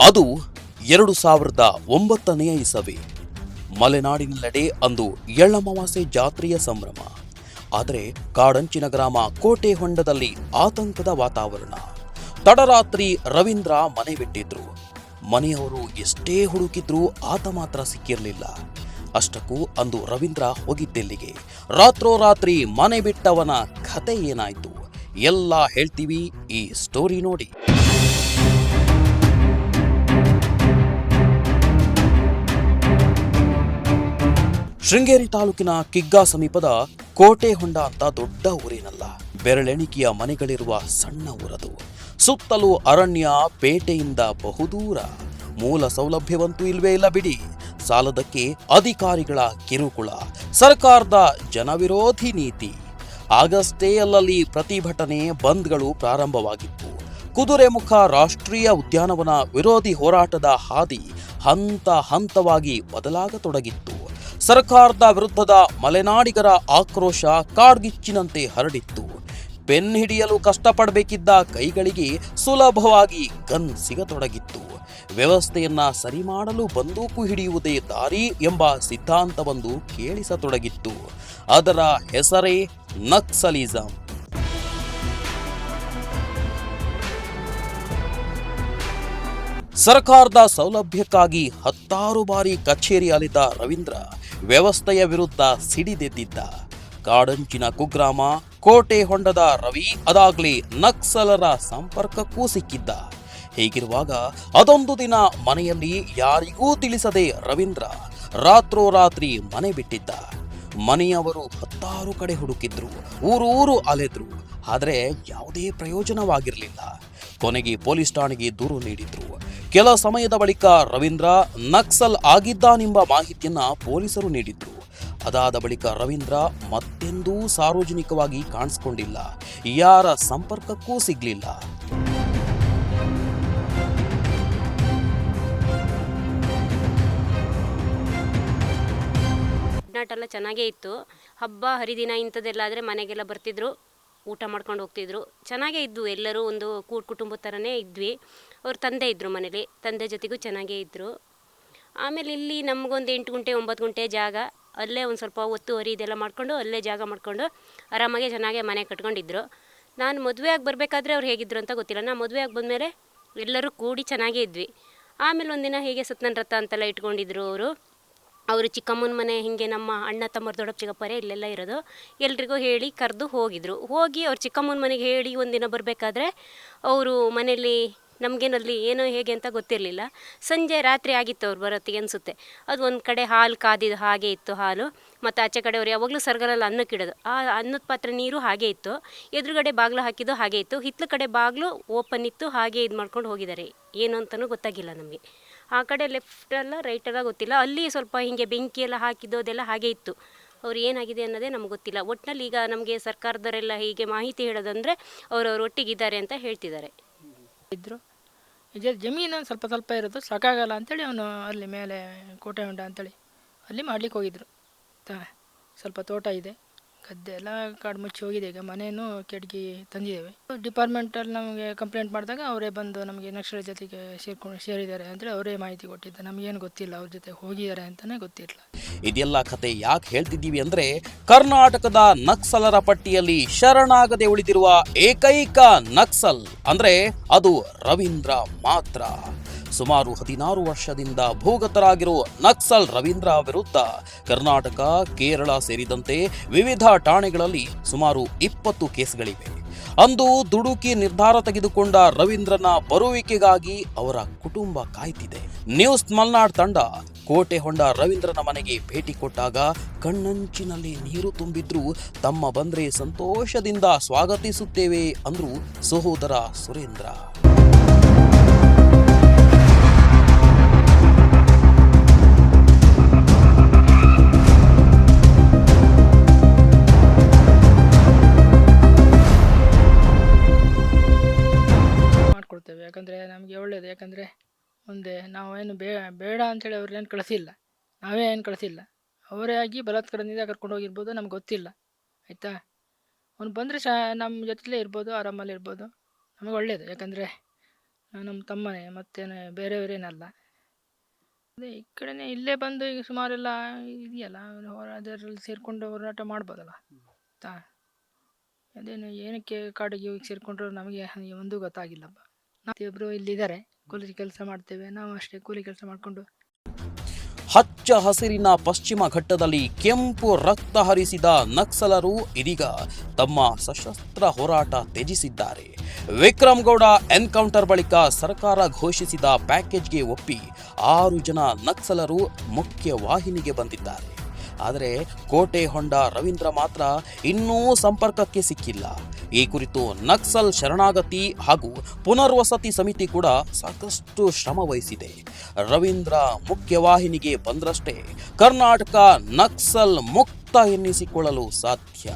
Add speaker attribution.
Speaker 1: ಅದು ಎರಡು ಸಾವಿರದ ಒಂಬತ್ತನೆಯ ಇಸವಿ. ಮಲೆನಾಡಿನೆಲ್ಲೆಡೆ ಅಂದು ಎಳ್ಳಮಾವಾಸೆ ಜಾತ್ರೆಯ ಸಂಭ್ರಮ. ಆದರೆ ಕಾಡಂಚಿನ ಗ್ರಾಮ ಕೋಟೆ ಹೊಂಡದಲ್ಲಿ ಆತಂಕದ ವಾತಾವರಣ. ತಡರಾತ್ರಿ ರವೀಂದ್ರ ಮನೆ ಬಿಟ್ಟಿದ್ರು. ಮನೆಯವರು ಎಷ್ಟೇ ಹುಡುಕಿದ್ರೂ ಆತ ಮಾತ್ರ ಸಿಕ್ಕಿರಲಿಲ್ಲ. ಅಷ್ಟಕ್ಕೂ ಅಂದು ರವೀಂದ್ರ ಹೋಗಿದ್ದೆಲ್ಲಿಗೆ? ರಾತ್ರೋರಾತ್ರಿ ಮನೆ ಬಿಟ್ಟವನ ಕತೆ ಏನಾಯ್ತು? ಎಲ್ಲ ಹೇಳ್ತೀವಿ ಈ ಸ್ಟೋರಿ ನೋಡಿ. ಶೃಂಗೇರಿ ತಾಲೂಕಿನ ಕಿಗ್ಗಾ ಸಮೀಪದ ಕೋಟೆ ಹೊಂಡ ಅಂತ ದೊಡ್ಡ ಊರಿನಲ್ಲ. ಬೆರಳೆಣಿಕೆಯ ಮನೆಗಳಿರುವ ಸಣ್ಣ ಊರದು. ಸುತ್ತಲೂ ಅರಣ್ಯ, ಪೇಟೆಯಿಂದ ಬಹುದೂರ. ಮೂಲ ಸೌಲಭ್ಯವಂತೂ ಇಲ್ವೇ ಇಲ್ಲ ಬಿಡಿ. ಸಾಲದಕ್ಕೆ ಅಧಿಕಾರಿಗಳ ಕಿರುಕುಳ. ಸರ್ಕಾರದ ಜನವಿರೋಧಿ ನೀತಿ. ಆಗಸ್ಟೇ ಅಲ್ಲಲ್ಲಿ ಪ್ರತಿಭಟನೆ ಬಂದ್ಗಳು ಪ್ರಾರಂಭವಾಗಿತ್ತು. ಕುದುರೆಮುಖ ರಾಷ್ಟ್ರೀಯ ಉದ್ಯಾನವನ ವಿರೋಧಿ ಹೋರಾಟದ ಹಾದಿ ಹಂತ ಹಂತವಾಗಿ ಬದಲಾಗತೊಡಗಿತ್ತು. ಸರ್ಕಾರದ ವಿರುದ್ಧದ ಮಲೆನಾಡಿಗರ ಆಕ್ರೋಶ ಕಾಡ್ಗಿಚ್ಚಿನಂತೆ ಹರಡಿತ್ತು. ಪೆನ್ ಹಿಡಿಯಲು ಕಷ್ಟಪಡಬೇಕಿದ್ದ ಕೈಗಳಿಗೆ ಸುಲಭವಾಗಿ ಗನ್ ಸಿಗತೊಡಗಿತ್ತು. ವ್ಯವಸ್ಥೆಯನ್ನ ಸರಿ ಮಾಡಲು ಬಂದೂಕು ಹಿಡಿಯುವುದೇ ದಾರಿ ಎಂಬ ಸಿದ್ಧಾಂತವೊಂದು ಕೇಳಿಸತೊಡಗಿತ್ತು. ಅದರ ಹೆಸರೇ ನಕ್ಸಲಿಸಂ. ಸರ್ಕಾರದ ಸೌಲಭ್ಯಕ್ಕಾಗಿ ಹತ್ತಾರು ಬಾರಿ ಕಚೇರಿ ಅಲಿದ ರವೀಂದ್ರ ವ್ಯವಸ್ಥೆಯ ವಿರುದ್ಧ ಸಿಡಿದೆದ್ದಿದ್ದ. ಕಾಡಂಚಿನ ಕುಗ್ರಾಮ, ಕೋಟೆ ಹೊಂಡದ ರವಿ ಅದಾಗ್ಲಿ ನಕ್ಸಲರ ಸಂಪರ್ಕಕ್ಕೂ ಸಿಕ್ಕಿದ್ದ. ಹೀಗಿರುವಾಗ ಅದೊಂದು ದಿನ ಮನೆಯಲ್ಲಿ ಯಾರಿಗೂ ತಿಳಿಸದೆ ರವೀಂದ್ರ ರಾತ್ರೋರಾತ್ರಿ ಮನೆ ಬಿಟ್ಟಿದ್ದ. ಮನೆಯವರು ಹತ್ತಾರು ಕಡೆ ಹುಡುಕಿದ್ರು, ಊರೂರು ಅಲೆದ್ರು. ಆದರೆ ಯಾವುದೇ ಪ್ರಯೋಜನವಾಗಿರಲಿಲ್ಲ. ಕೊನೆಗೆ ಪೊಲೀಸ್ ಠಾಣೆಗೆ ದೂರು ನೀಡಿದ್ರು. ಕೆಲ ಸಮಯದ ಬಳಿಕ ರವೀಂದ್ರ ನಕ್ಸಲ್ ಆಗಿದ್ದಾನೆಂಬ ಮಾಹಿತಿಯನ್ನ ಪೊಲೀಸರು ನೀಡಿದ್ರು. ಅದಾದ ಬಳಿಕ ರವೀಂದ್ರ ಮತ್ತೆಂದೂ ಸಾರ್ವಜನಿಕವಾಗಿ ಕಾಣಿಸ್ಕೊಂಡಿಲ್ಲ. ಯಾರ ಸಂಪರ್ಕಕ್ಕೂ ಸಿಗಲಿಲ್ಲ.
Speaker 2: ಎಲ್ಲ ಚೆನ್ನಾಗೇ ಇತ್ತು. ಹಬ್ಬ, ಹರಿದಿನ ಇಂಥದ್ದೆಲ್ಲ ಆದರೆ ಮನೆಗೆಲ್ಲ ಬರ್ತಿದ್ರು. ಊಟ ಮಾಡ್ಕೊಂಡು ಹೋಗ್ತಿದ್ರು. ಚೆನ್ನಾಗೇ ಇದ್ವು. ಎಲ್ಲರೂ ಒಂದು ಕೂಡ್ ಕುಟುಂಬದ ಥರನೇ ಇದ್ವಿ. ಅವ್ರ ತಂದೆ ಇದ್ದರು ಮನೇಲಿ, ತಂದೆ ಜೊತೆಗೂ ಚೆನ್ನಾಗೇ ಇದ್ದರು ಆಮೇಲೆ ಇಲ್ಲಿ ನಮಗೊಂದು ಎಂಟು ಗುಂಟೆ, ಒಂಬತ್ತು ಗಂಟೆ ಜಾಗ, ಅಲ್ಲೇ ಒಂದು ಸ್ವಲ್ಪ ಒತ್ತುವರಿ ಇದೆಲ್ಲ ಮಾಡ್ಕೊಂಡು, ಅಲ್ಲೇ ಜಾಗ ಮಾಡ್ಕೊಂಡು ಆರಾಮಾಗಿ ಚೆನ್ನಾಗೆ ಮನೆ ಕಟ್ಕೊಂಡಿದ್ರು. ನಾನು ಮದುವೆ ಆಗಿ ಬರಬೇಕಾದ್ರೆ ಅವ್ರು ಹೇಗಿದ್ರು ಅಂತ ಗೊತ್ತಿಲ್ಲ. ನಾನು ಮದುವೆ ಆಗಿ ಬಂದಮೇಲೆ ಎಲ್ಲರೂ ಕೂಡಿ ಚೆನ್ನಾಗೇ ಇದ್ವಿ. ಆಮೇಲೆ ಒಂದಿನ ಹೇಗೆ ಸತ್ಯನ ರಥ ಅಂತೆಲ್ಲ ಇಟ್ಕೊಂಡಿದ್ರು ಅವರು. ಅವರು ಚಿಕ್ಕಮ್ಮನ ಮನೆ ಹೀಗೆ ನಮ್ಮ ಅಣ್ಣ ತಮ್ಮರು ದೊಡ್ಡಪ್ಪ ಚಿಕ್ಕಪ್ಪರೇ ಇಲ್ಲೆಲ್ಲ ಇರೋದು. ಎಲ್ರಿಗೂ ಹೇಳಿ ಕರೆದು ಹೋಗಿದ್ರು. ಹೋಗಿ ಅವ್ರು ಚಿಕ್ಕಮ್ಮನ ಮನೆಗೆ ಹೇಳಿ ಒಂದಿನ ಬರಬೇಕಾದ್ರೆ ಅವರು ಮನೇಲಿ ನಮಗೇನಲ್ಲಿ ಏನೋ ಹೇಗೆ ಅಂತ ಗೊತ್ತಿರಲಿಲ್ಲ. ಸಂಜೆ ರಾತ್ರಿ ಆಗಿತ್ತು ಅವ್ರು ಬರೋತ್ತಿಗೆ ಅನಿಸುತ್ತೆ. ಅದು ಒಂದು ಕಡೆ ಹಾಲು ಕಾದಿದ್ದು ಹಾಗೆ ಇತ್ತು ಹಾಲು, ಮತ್ತು ಆಚೆ ಕಡೆ ಅವ್ರು ಯಾವಾಗಲೂ ಸರ್ಗಲಲ್ಲಿ ಅನ್ನಕ್ಕಿಡೋದು ಆ ಅನ್ನದ ಪಾತ್ರೆ ನೀರು ಹಾಗೆ ಇತ್ತು. ಎದುರುಗಡೆ ಬಾಗಿಲು ಹಾಕಿದ್ದು ಹಾಗೆ ಇತ್ತು. ಹಿತ್ತಲ ಕಡೆ ಬಾಗಿಲು ಓಪನ್ ಇತ್ತು, ಹಾಗೆ ಇದು ಮಾಡ್ಕೊಂಡು ಹೋಗಿದ್ದಾರೆ. ಏನು ಅಂತಲೂ ಗೊತ್ತಾಗಿಲ್ಲ ನಮಗೆ. ಆ ಕಡೆ ಲೆಫ್ಟಲ್ಲ ರೈಟಲ್ಲ ಗೊತ್ತಿಲ್ಲ. ಅಲ್ಲಿ ಸ್ವಲ್ಪ ಹೀಗೆ ಬೆಂಕಿ ಎಲ್ಲ ಹಾಕಿದ್ದು, ಅದೆಲ್ಲ ಹಾಗೆ ಇತ್ತು. ಅವ್ರು ಏನಾಗಿದೆ ಅನ್ನೋದೇ ನಮ್ಗೆ ಗೊತ್ತಿಲ್ಲ. ಒಟ್ಟಿನಲ್ಲಿ ಈಗ ನಮಗೆ ಸರ್ಕಾರದವರೆಲ್ಲ ಹೀಗೆ ಮಾಹಿತಿ ಹೇಳೋದಂದರೆ ಅವರವ್ರು ಒಟ್ಟಿಗಿದ್ದಾರೆ ಅಂತ ಹೇಳ್ತಿದ್ದಾರೆ.
Speaker 3: ಇದ್ದರು ನಿಜ ಜಮೀನು ಸ್ವಲ್ಪ ಸ್ವಲ್ಪ ಇರೋದು. ಸಾಕಾಗಲ್ಲ ಅಂತೇಳಿ ಅವನು ಅಲ್ಲಿ ಮೇಲೆ ಕೋಟೆ ಹೊಂಡ ಅಂತೇಳಿ. ಅಲ್ಲಿ ಮಾಡ್ಲಿಕ್ಕೆ ಹೋಗಿದ್ರು. ತಾ ಸ್ವಲ್ಪ ತೋಟ ಇದೆ. ಗದ್ದೆ ಎಲ್ಲ ಕಾಡು ಮುಚ್ಚಿ ಹೋಗಿದೆ. ಈಗ ಮನೇನು ಕೆಡ್ಗಿ ತಂದಿದ್ದೇವೆ. ಡಿಪಾರ್ಟ್ಮೆಂಟಲ್ಲಿ ನಮಗೆ ಕಂಪ್ಲೇಂಟ್ ಮಾಡಿದಾಗ ಅವರೇ ಬಂದು ನಮಗೆ ನಕ್ಷರ ಜೊತೆಗೆ ಸೇರ್ಕೊಂಡು ಸೇರಿದ್ದಾರೆ ಅಂದರೆ ಅವರೇ ಮಾಹಿತಿ ಕೊಟ್ಟಿದ್ದ ನಮಗೇನು ಗೊತ್ತಿಲ್ಲ ಅವ್ರ ಜೊತೆ ಹೋಗಿದ್ದಾರೆ ಅಂತಲೇ ಗೊತ್ತಿಲ್ಲ.
Speaker 1: ಇದೆಲ್ಲ ಕತೆ ಯಾಕೆ ಹೇಳ್ತಿದ್ದೀವಿ ಅಂದರೆ ಕರ್ನಾಟಕದ ನಕ್ಸಲರ ಪಟ್ಟಿಯಲ್ಲಿ ಶರಣಾಗದೆ ಉಳಿದಿರುವ ಏಕೈಕ ನಕ್ಸಲ್ ಅಂದರೆ ಅದು ರವೀಂದ್ರ ಮಾತ್ರ. ಸುಮಾರು ಹದಿನಾರು ವರ್ಷದಿಂದ ಭೂಗತರಾಗಿರುವ ನಕ್ಸಲ್ ರವೀಂದ್ರ ವಿರುದ್ಧ ಕರ್ನಾಟಕ, ಕೇರಳ ಸೇರಿದಂತೆ ವಿವಿಧ ಠಾಣೆಗಳಲ್ಲಿ ಸುಮಾರು ಇಪ್ಪತ್ತು ಕೇಸ್ಗಳಿವೆ. ಅಂದು ದುಡುಕಿ ನಿರ್ಧಾರ ತೆಗೆದುಕೊಂಡ ರವೀಂದ್ರನ ಬರುವಿಕೆಗಾಗಿ ಅವರ ಕುಟುಂಬ ಕಾಯ್ತಿದೆ. ನ್ಯೂಸ್ ಮಲ್ನಾಡ್ ತಂಡ ಕೋಟೆ ಹೊಂಡ ರವೀಂದ್ರನ ಮನೆಗೆ ಭೇಟಿ ಕೊಟ್ಟಾಗ ಕಣ್ಣಂಚಿನಲ್ಲಿ ನೀರು ತುಂಬಿದ್ರೂ ತಮ್ಮ ಬಂದ್ರೆ ಸಂತೋಷದಿಂದ ಸ್ವಾಗತಿಸುತ್ತೇವೆ ಅಂದ್ರು ಸಹೋದರ ಸುರೇಂದ್ರ.
Speaker 3: ಯಾಕಂದರೆ ನಮಗೆ ಒಳ್ಳೆಯದು ಯಾಕಂದರೆ ಮುಂದೆ ನಾವೇನು ಬೇ, ಬೇಡ ಅಂಥೇಳಿ ಅವ್ರನ್ನೇನು ಕಳಿಸಿಲ್ಲ. ನಾವೇ ಏನು ಕಳಿಸಿಲ್ಲ. ಅವರೇ ಆಗಿ ಬಲಾತ್ಕಾರದಿಂದ ಕರ್ಕೊಂಡು ಹೋಗಿರ್ಬೋದು, ನಮ್ಗೆ ಗೊತ್ತಿಲ್ಲ. ಆಯಿತಾ? ಅವ್ನು ಬಂದರೆ ಶಾ ನಮ್ಮ ಜೊತೆಲೇ ಇರ್ಬೋದು, ಆರಾಮಲ್ಲಿ ಇರ್ಬೋದು. ನಮಗೆ ಒಳ್ಳೆಯದು ಯಾಕಂದರೆ ನಮ್ಮ ತಮ್ಮನೇ, ಮತ್ತೇನು ಬೇರೆಯವರೇನಲ್ಲ. ಅದೇ ಈ ಕಡೆನೇ ಇಲ್ಲೇ ಬಂದು ಈಗ ಸುಮಾರೆಲ್ಲ ಇದೆಯಲ್ಲ ಹೊರ ಅದರಲ್ಲಿ ಸೇರಿಕೊಂಡು ಹೋರಾಟ ಮಾಡ್ಬೋದಲ್ಲ. ತಾ ಅದೇನು ಏನಕ್ಕೆ ಕಾಡಿಗೆ ಹೋಗಿ ಸೇರಿಕೊಂಡ್ರು ನಮಗೆ ಒಂದೂ ಗೊತ್ತಾಗಿಲ್ಲಪ್ಪ. ಪ್ರತಿಯೊಬ್ಬರು ಇಲ್ಲಿದ್ದಾರೆ. ಕೂಲಿ ಕೆಲಸ ಮಾಡ್ತೇವೆ. ನಾವು ಅಷ್ಟೇ ಕೂಲಿ ಕೆಲಸ ಮಾಡಿಕೊಂಡು.
Speaker 1: ಹಚ್ಚ ಹಸಿರಿನ ಪಶ್ಚಿಮ ಘಟ್ಟದಲ್ಲಿ ಕೆಂಪು ರಕ್ತ ಹರಿಸಿದ ನಕ್ಸಲರು ಇದೀಗ ತಮ್ಮ ಸಶಸ್ತ್ರ ಹೋರಾಟ ತ್ಯಜಿಸಿದ್ದಾರೆ. ವಿಕ್ರಮ್ ಗೌಡ ಎನ್ಕೌಂಟರ್ ಬಳಿಕ ಸರ್ಕಾರ ಘೋಷಿಸಿದ ಪ್ಯಾಕೇಜ್ಗೆ ಒಪ್ಪಿ ಆರು ಜನ ನಕ್ಸಲರು ಮುಖ್ಯ ವಾಹಿನಿಗೆ ಬಂದಿದ್ದಾರೆ. ಆದರೆ ಕೋಟೆ ಹೊಂಡ ರವೀಂದ್ರ ಮಾತ್ರ ಇನ್ನೂ ಸಂಪರ್ಕಕ್ಕೆ ಸಿಕ್ಕಿಲ್ಲ. ಈ ಕುರಿತು ನಕ್ಸಲ್ ಶರಣಾಗತಿ ಹಾಗೂ ಪುನರ್ವಸತಿ ಸಮಿತಿ ಕೂಡ ಸಾಕಷ್ಟು ಶ್ರಮ ವಹಿಸಿದೆ. ರವೀಂದ್ರ ಮುಖ್ಯವಾಹಿನಿಗೆ ಬಂದ್ರಷ್ಟೇ ಕರ್ನಾಟಕ ನಕ್ಸಲ್ ಮುಕ್ತ ಎನ್ನಿಸಿಕೊಳ್ಳಲು ಸಾಧ್ಯ.